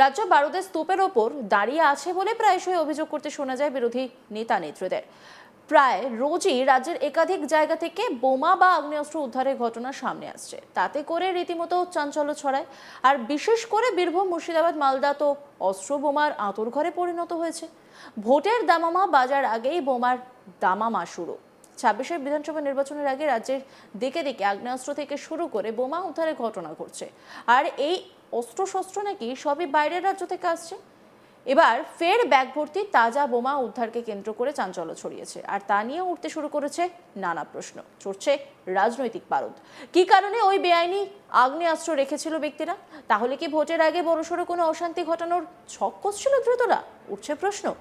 রাজ্য বারুদের স্তূপের ওপর দাঁড়িয়ে আছে বলে প্রায়শই অভিযোগ করতে শোনা যায় বিরোধী নেতা নেত্রীদের। প্রায় রোজই রাজ্যের একাধিক জায়গা থেকে বোমা বা আগ্নেয়াস্ত্র উদ্ধারের ঘটনা সামনে আসছে। তাতে করে রীতিমতো চাঞ্চল্য ছড়ায়। আর বিশেষ করে বীরভূম, মুর্শিদাবাদ, মালদা তো অস্ত্র বোমার আঁতর ঘরে পরিণত হয়েছে। ভোটের দামামা বাজার আগেই বোমার দামামা শুরু। ছাব্বিশের বিধানসভা নির্বাচনের আগে রাজ্যের দিকে দিকে আগ্নেয়াস্ত্র থেকে শুরু করে বোমা উদ্ধারের ঘটনা ঘটছে। আর এই অস্ত্রশস্ত্র নাকি সবই বাইরের রাজ্য থেকে আসছে? এবার ফের ব্যাগ ভর্তি তাজা বোমা উদ্ধারকে কেন্দ্র করে চাঞ্চল্য ছড়িয়েছে। আর তা নিয়ে উঠতে শুরু করেছে নানা প্রশ্ন। চড়ছে রাজনৈতিক পারদ কি কারণে ওই বেআইনি আগ্নেয়াস্ত্র রেখেছিল ব্যক্তিরা? তাহলে কি ভোটের আগে বড়সড় কোনো অশান্তি ঘটানোর ছক ছিল দ্রুতরা উঠছে প্রশ্ন।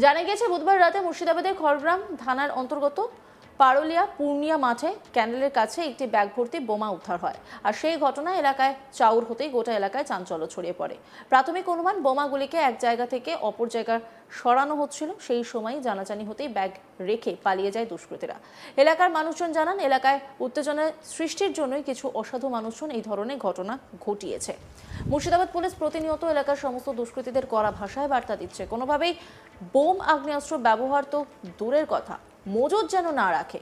জানা গিয়েছে বুধবার রাতে মুর্শিদাবাদের খড়গ্রাম থানার অন্তর্গত পারুলিয়া পূর্ণিয়া মাঠে ক্যান্ডেলের কাছে একটি ব্যাগ ভর্তি বোমা উদ্ধার হয়। আর সেই ঘটনা এলাকায় চাউর হতেই গোটা এলাকায় চাঞ্চল্য ছড়িয়ে পড়ে। প্রাথমিক অনুমান, বোমাগুলিকে এক জায়গা থেকে অপর জায়গায় সরানো হচ্ছিল, সেই সময় জানাজানি হতেই ব্যাগ রেখে পালিয়ে যায় দুষ্কৃতীরা। এলাকার মানুষজন জানান, এলাকায় উত্তেজনা সৃষ্টির জন্যই কিছু অসাধু মানুষজন এই ধরনের ঘটনা ঘটিয়েছে। মুর্শিদাবাদ পুলিশ প্রতিনিয়ত এলাকার সমস্ত দুষ্কৃতীদের কড়া ভাষায় বার্তা দিচ্ছে। কোনোভাবেই বোম আগ্নেয়াস্ত্র ব্যবহার তো দূরের কথা, মজুদ যেন না রাখে।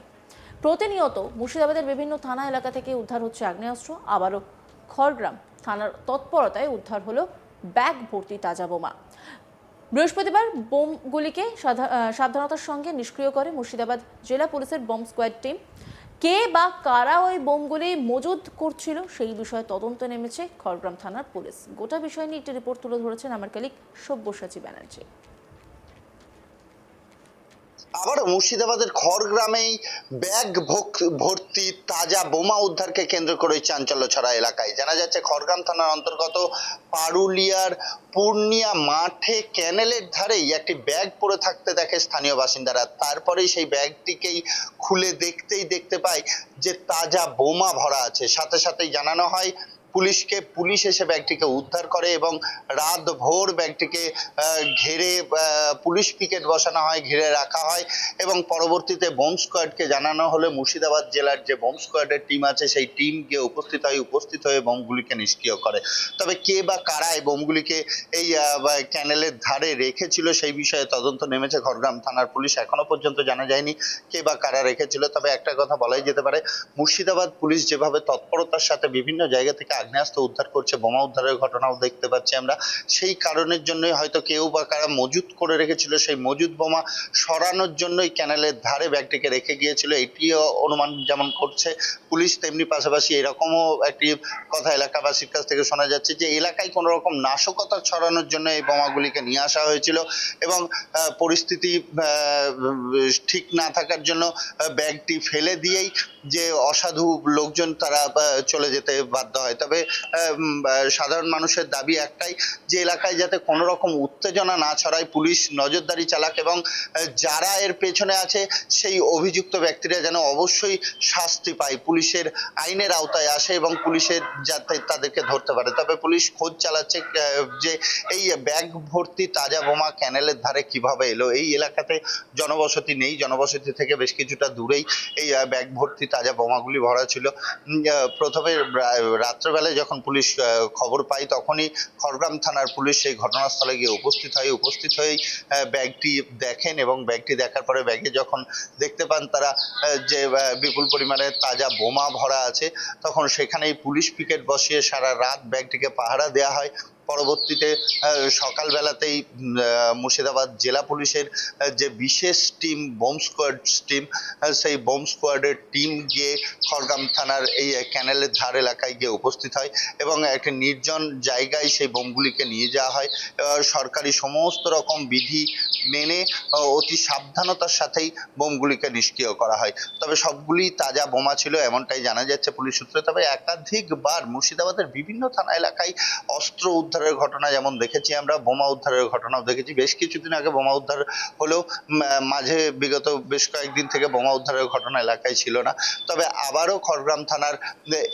প্রতিনিয়ত মুর্শিদাবাদের বিভিন্ন থানা এলাকা থেকে উদ্ধার হচ্ছে আগ্নেয়াস্ত্র, আবারও খড়গ্রাম থানার তৎপরতায় উদ্ধার হলো ব্যাগ ভর্তি তাজা বোমা। বৃহস্পতিবার বোমগুলিকে সাবধানতার সঙ্গে নিষ্ক্রিয় করে মুর্শিদাবাদ জেলা পুলিশের বোম স্কোয়াড টিম। কে বা কারা ওই বোমগুলি মজুদ করছিল সেই বিষয়ে তদন্ত নেমেছে খড়গ্রাম থানার পুলিশ। গোটা বিষয় নিয়ে একটি রিপোর্ট তুলে ধরেছেন আমার কালিক সব্যসাচী ব্যানার্জি। আবারও মুর্শিদাবাদের খড়গ্রামেই ব্যাগ ভর্তি তাজা বোমা উদ্ধারকে কেন্দ্র করে চাঞ্চল্য ছড়া এলাকায়। জানা যাচ্ছে, খড়গ্রাম থানার অন্তর্গত পারুলিয়ার পূর্ণিয়া মাঠে ক্যানেলের ধারেই একটি ব্যাগ পড়ে থাকতে দেখে স্থানীয় বাসিন্দারা। তারপরেই সেই ব্যাগটিকেই খুলে দেখতেই দেখতে পায় যে তাজা বোমা ভরা আছে। সাথে সাথেই জানানো হয় পুলিশকে পুলিশ এসে ব্যাগটিকে উদ্ধার করে এবং রাত ভোর ব্যাগটিকে ঘিরে পুলিশ পিকেট বসানো হয়, ঘিরে রাখা হয় এবং পরবর্তীতে বোম স্কোয়াডকে জানানো হলে মুর্শিদাবাদ জেলার যে বোম স্কোয়াডের টিম আছে সেই টিম গিয়ে উপস্থিত হয়, উপস্থিত হয়ে বোমগুলিকে নিষ্ক্রিয় করে। তবে কে বা কারা এই বোমগুলিকে এই ক্যানেলের ধারে রেখেছিল সেই বিষয়ে তদন্ত নেমেছে খড়গ্রাম থানার পুলিশ। এখনও পর্যন্ত জানা যায়নি কে বা কারা রেখেছিল। তবে একটা কথা বলাই যেতে পারে, মুর্শিদাবাদ পুলিশ যেভাবে তৎপরতার সাথে বিভিন্ন জায়গা থেকে আগ্নেয়াস্ত্র উদ্ধার করছে, বোমা উদ্ধারের ঘটনাও দেখতে পাচ্ছি আমরা। সেই কারণের জন্যই হয়তো কেউ বা কারা মজুত করে রেখেছিল, সেই মজুদ বোমা সরানোর জন্যই ক্যানেলের ধারে ব্যাগটিকে রেখে গিয়েছিল। এটিও অনুমান যেমন করছে পুলিশ, তেমনি পাশাপাশি এরকমও একটি কথা এলাকাবাসীর কাছ থেকে শোনা যাচ্ছে যে, এলাকায় কোনো রকম নাশকতা ছড়ানোর জন্য এই বোমাগুলিকে নিয়ে আসা হয়েছিল এবং পরিস্থিতি ঠিক না থাকার জন্য ব্যাগটি ফেলে দিয়েই যে অসাধু লোকজন তারা চলে যেতে বাধ্য হয়। তবে আহ, সাধারণ মানুষের দাবি একটাই যে এলাকায় যাতে কোনো রকম উত্তেজনা না ছড়ায় পুলিশ নজরদারি চালাক এবং যারা এর পেছনে আছে সেই অভিযুক্ত ব্যক্তিরা যেন অবশ্যই শাস্তি পায়। পুলিশের আইনের আওতায় আসে এবং পুলিশের যাতে তাদেরকে ধরতে পারে। তবে পুলিশ খোঁজ চালাচ্ছে যে এই ব্যাগ ভর্তি তাজা বোমা ক্যানেলের ধারে কীভাবে এলো। এই এলাকাতে জনবসতি নেই। জনবসতি থেকে বেশ কিছুটা দূরেই এই ব্যাগ ভর্তি তাজা বোমাগুলি ভরা ছিল। প্রথমে রা- রাত্রেবেলায় যখন পুলিশ খবর পায় তখনই খড়গ্রাম থানার পুলিশ সেই ঘটনাস্থলে গিয়ে উপস্থিত হয়, উপস্থিত হয়েই ব্যাগটি দেখেন এবং ব্যাগটি দেখার পরে ব্যাগে যখন দেখতে পান তারা যে বিপুল পরিমাণে তাজা বোমা ভরা আছে, তখন সেখানেই পুলিশ পিকেট বসিয়ে সারা রাত ব্যাগটিকে পাহারা দেওয়া হয়। পরবর্তীতে সকালবেলাতেই মুর্শিদাবাদ জেলা পুলিশের যে বিশেষ টিম, বোম স্কোয়াড টিম সেই বোম স্কোয়াডের টিম গিয়ে খড়গ্রাম থানার এই ক্যানেলের ধার এলাকায় গিয়ে উপস্থিত হয় এবং একটি নির্জন জায়গায় সেই বোমগুলিকে নিয়ে যাওয়া হয়। সরকারি সমস্ত রকম বিধি মেনে অতি সাবধানতার সাথেই বোমগুলিকে নিষ্ক্রিয় করা হয়। তবে সবগুলি তাজা বোমা ছিল, এমনটাই জানা যাচ্ছে পুলিশ সূত্রে। তবে একাধিকবার মুর্শিদাবাদের বিভিন্ন থানা এলাকায় অস্ত্র উদ্ধার উদ্ধারের ঘটনা যেমন দেখেছি আমরা, বোমা উদ্ধারের ঘটনাও দেখেছি। বেশ কিছুদিন আগে বোমা উদ্ধার হলেও মাঝে বিগত বেশ কয়েকদিন থেকে বোমা উদ্ধারের ঘটনা এলাকায় ছিল না। তবে আবারও খড়গ্রাম থানার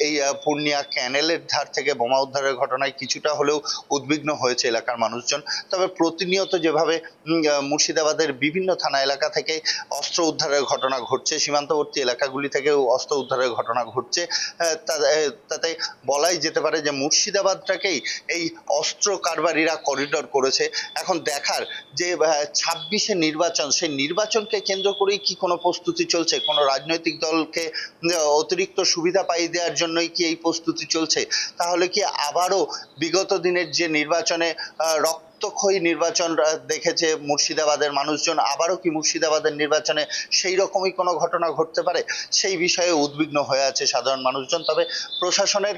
এই পূর্ণিয়া ক্যানেলের ধার থেকে বোমা উদ্ধারের ঘটনায় কিছুটা হলেও উদ্বিগ্ন হয়েছে এলাকার মানুষজন। তবে প্রতিনিয়ত যেভাবে মুর্শিদাবাদের বিভিন্ন থানা এলাকা থেকে অস্ত্র উদ্ধারের ঘটনা ঘটছে, সীমান্তবর্তী এলাকাগুলি থেকেও অস্ত্র উদ্ধারের ঘটনা ঘটছে তাতে বলাই যেতে পারে যে মুর্শিদাবাদটাকেই এই অস্ত্র কারবারিরা করিডোর করেছে। এখন দেখার যে ছাব্বিশে নির্বাচন সেই নির্বাচনকে কেন্দ্র করেই কি কোনো প্রস্তুতি চলছে? কোনো রাজনৈতিক দলকে অতিরিক্ত সুবিধা পাইয়ে দেওয়ার জন্যই কি এই প্রস্তুতি চলছে? তাহলে কি আবারও বিগত দিনের যে নির্বাচনে আহ, রক্তক্ষয়ী নির্বাচন দেখেছে মুর্শিদাবাদের মানুষজন আবারও কি মুর্শিদাবাদের নির্বাচনে সেই রকমই কোনো ঘটনা ঘটতে পারে? সেই বিষয়ে উদ্বিগ্ন হয়ে আছে সাধারণ মানুষজন। তবে প্রশাসনের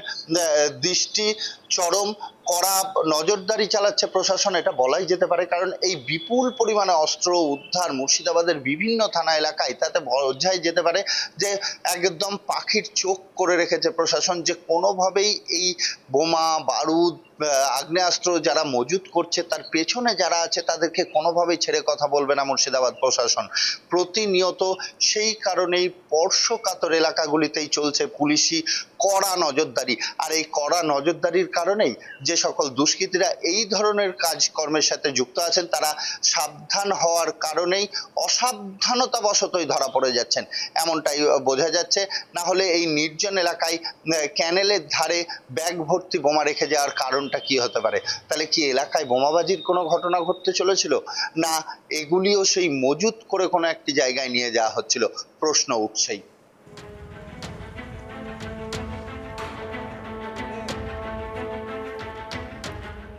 দৃষ্টি চরম কড়া নজরদারি চালাচ্ছে প্রশাসন, এটা বলাই যেতে পারে। কারণ এই বিপুল পরিমাণে অস্ত্র উদ্ধার মুর্শিদাবাদের বিভিন্ন থানা এলাকায়, তাতে বোঝাই যেতে পারে যে একদম পাখির চোখ করে রেখেছে প্রশাসন যে কোনোভাবেই এই বোমা, বারুদ আগ্নেয়াস্ত্র যারা মজুত করছে, তার পেছনে যারা আছে, তাদেরকে কোনোভাবেই ছেড়ে কথা বলবে না মুর্শিদাবাদ প্রশাসন। প্রতিনিয়ত সেই কারণেই স্পর্শকাতর এলাকাগুলিতেই চলছে পুলিশি কড়া নজরদারি। আর এই কড়া নজরদারির কারণেই যে সকল দুষ্কৃতীরা এই ধরনের কাজকর্মের সাথে যুক্ত আছেন, তারা সাবধান হওয়ার কারণেই অসাবধানতাবশতই ধরা পড়ে যাচ্ছেন। এমনটাই বোঝা যাচ্ছে। না হলে এই নির্জন এলাকায় ক্যানেলের ধারে ব্যাগ ভর্তি বোমা রেখে যাওয়ার কারণটা কি হতে পারে? তাহলে কি এলাকায় বোমাবাজির কোনো ঘটনা ঘটতে চলেছিল? না এগুলিও সেই মজুত করে কোনো একটি জায়গায় নিয়ে যাওয়া হচ্ছিল? প্রশ্ন উঠছেই।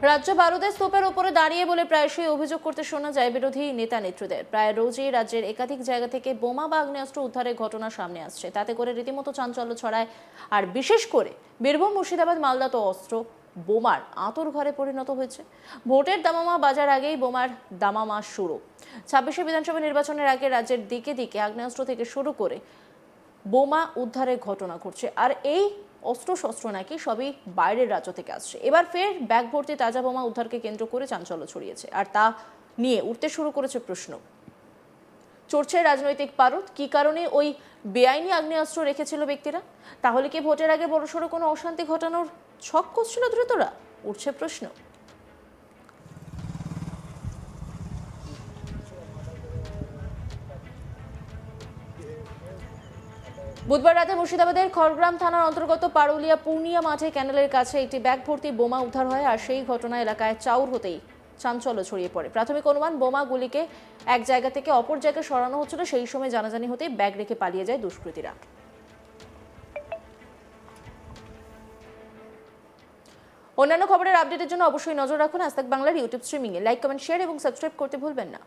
রাজ্য বারুদের স্তূপের উপরে দাঁড়িয়ে বলে প্রায়শই অভিযোগ করতে শোনা যায় বিরোধী নেতা নেত্রীদের প্রায় রোজই রাজ্যের একাধিক জায়গা থেকে বোমা বা আগ্নেয়াস্ত্র উদ্ধারের ঘটনা সামনে আসছে। তাতে করে রীতিমতো চাঞ্চল্য ছড়ায়। আর বিশেষ করে বীরভূম, মুর্শিদাবাদ, মালদা তো অস্ত্র, বোমার আতর ঘরে পরিণত হয়েছে। ভোটের দামামা বাজার আগেই বোমার দামামা শুরু। ছাব্বিশে বিধানসভা নির্বাচনের আগে রাজ্যের দিকে দিকে আগ্নেয়াস্ত্র থেকে শুরু করে বোমা উদ্ধারের ঘটনা ঘটছে। আর এই অস্ত্র শস্ত্র নাকি সবই বাইরের রাজ্য থেকে আসছে। এবার ফের ব্যাগ ভর্তি তাজা বোমা উদ্ধারকে কেন্দ্র করে চাঞ্চল্য ছড়িয়েছে। আর তা নিয়ে উঠতে শুরু করেছে প্রশ্ন। চড়ছে রাজনৈতিক পারদ। কি কারণে ওই বেআইনি আগ্নেয়াস্ত্র রেখেছিল ব্যক্তিরা? তাহলে কি ভোটের আগে বড়সড় কোনো অশান্তি ঘটানোর ছক করছিল দ্রুতরা? উঠছে প্রশ্ন। বুধবার রাতে মুর্শিদাবাদের খড়গ্রাম থানার অন্তর্গত পারুলিয়া পূর্ণিয়া মাঠে ক্যানেলের কাছে একটি ব্যাগ ভর্তি বোমা উদ্ধার হয় আর সেই ঘটনা এলাকায় চাউর হতেই চাঞ্চল্য ছড়িয়ে পড়ে। প্রাথমিক অনুমান, বোমাগুলিকে এক জায়গা থেকে অপর জায়গায় সরানো হচ্ছিল। সেই সময় জানাজানি হতেই ব্যাগ রেখে পালিয়ে যায় দুষ্কৃতীরা। অন্যান্য খবরের আপডেটের জন্য অবশ্যই নজর রাখুন আজ বাংলার ইউটিউব স্ট্রিমিংয়ে। লাইক, কমেন্ট, শেয়ার এবং সাবস্ক্রাইব করতে ভুলবেন না।